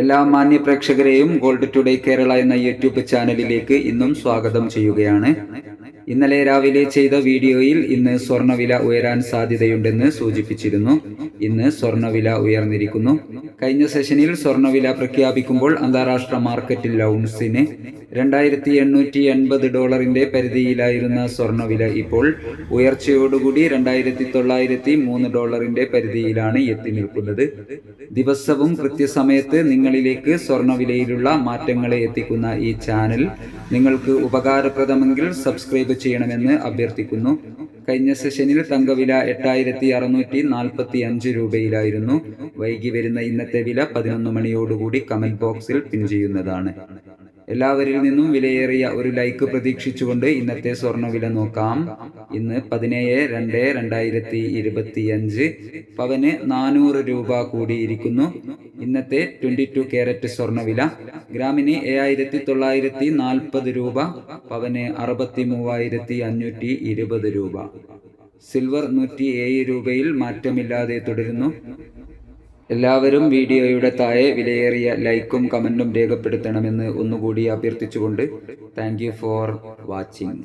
എല്ലാ മാന്യ പ്രേക്ഷകരെയും gold today Kerala എന്ന യൂട്യൂബ് ചാനലിലേക്ക് ഇന്നും സ്വാഗതം ചെയ്യുകയാണ്. ഇന്നലെ രാവിലെ ചെയ്ത വീഡിയോയിൽ ഇന്ന് സ്വർണവില ഉയരാൻ സാധ്യതയുണ്ടെന്ന് സൂചിപ്പിച്ചിരുന്നു. ഇന്ന് സ്വർണവില ഉയർന്നിരിക്കുന്നു. കഴിഞ്ഞ സെഷനിൽ സ്വർണവില പ്രഖ്യാപിക്കുമ്പോൾ അന്താരാഷ്ട്ര മാർക്കറ്റിൽ ഔൺസിന് രണ്ടായിരത്തി എണ്ണൂറ്റി എൺപത് ഡോളറിന്റെ പരിധിയിലായിരുന്ന സ്വർണവില ഇപ്പോൾ ഉയർച്ചയോടുകൂടി രണ്ടായിരത്തി തൊള്ളായിരത്തി മൂന്ന് ഡോളറിന്റെ പരിധിയിലാണ് എത്തി നിൽക്കുന്നത്. ദിവസവും കൃത്യസമയത്ത് നിങ്ങളിലേക്ക് സ്വർണവിലയിലുള്ള മാറ്റങ്ങളെ എത്തിക്കുന്ന ഈ ചാനൽ നിങ്ങൾക്ക് ഉപകാരപ്രദമെങ്കിൽ സബ്സ്ക്രൈബ് ചെയ്യണമെന്ന് അഭ്യർത്ഥിക്കുന്നു. കഴിഞ്ഞ സെഷനിൽ തങ്കവില എട്ടായിരത്തി അറുന്നൂറ്റി നാൽപ്പത്തി അഞ്ച് രൂപയിലായിരുന്നു. വൈകി വരുന്ന ഇന്നത്തെ വില പതിനൊന്ന് മണിയോടുകൂടി കമന്റ് ബോക്സിൽ പിൻ ചെയ്യുന്നതാണ്. എല്ലാവരിൽ നിന്നും വിലയേറിയ ഒരു ലൈക്ക് പ്രതീക്ഷിച്ചുകൊണ്ട് ഇന്നത്തെ സ്വർണവില നോക്കാം. ഇന്ന് പതിനേഴ് രണ്ട് രണ്ടായിരത്തി ഇരുപത്തി അഞ്ച് പവന് നാനൂറ് രൂപ കൂടിയിരിക്കുന്നു. ഇന്നത്തെ ട്വന്റി ടു ക്യാരറ്റ് സ്വർണവില ഗ്രാമിന് ഏഴായിരത്തി തൊള്ളായിരത്തി നാൽപ്പത് രൂപ പവന് അറുപത്തി മൂവായിരത്തി അഞ്ഞൂറ്റി ഇരുപത് രൂപ. സിൽവർ നൂറ്റി ഏഴ് രൂപയിൽ മാറ്റമില്ലാതെ തുടരുന്നു. എല്ലാവരും വീഡിയോയുടെ താഴെ വിലയേറിയ ലൈക്കും കമന്റും രേഖപ്പെടുത്തണമെന്ന് ഒന്നുകൂടി അഭ്യർത്ഥിച്ചുകൊണ്ട് താങ്ക് ഫോർ വാച്ചിങ്.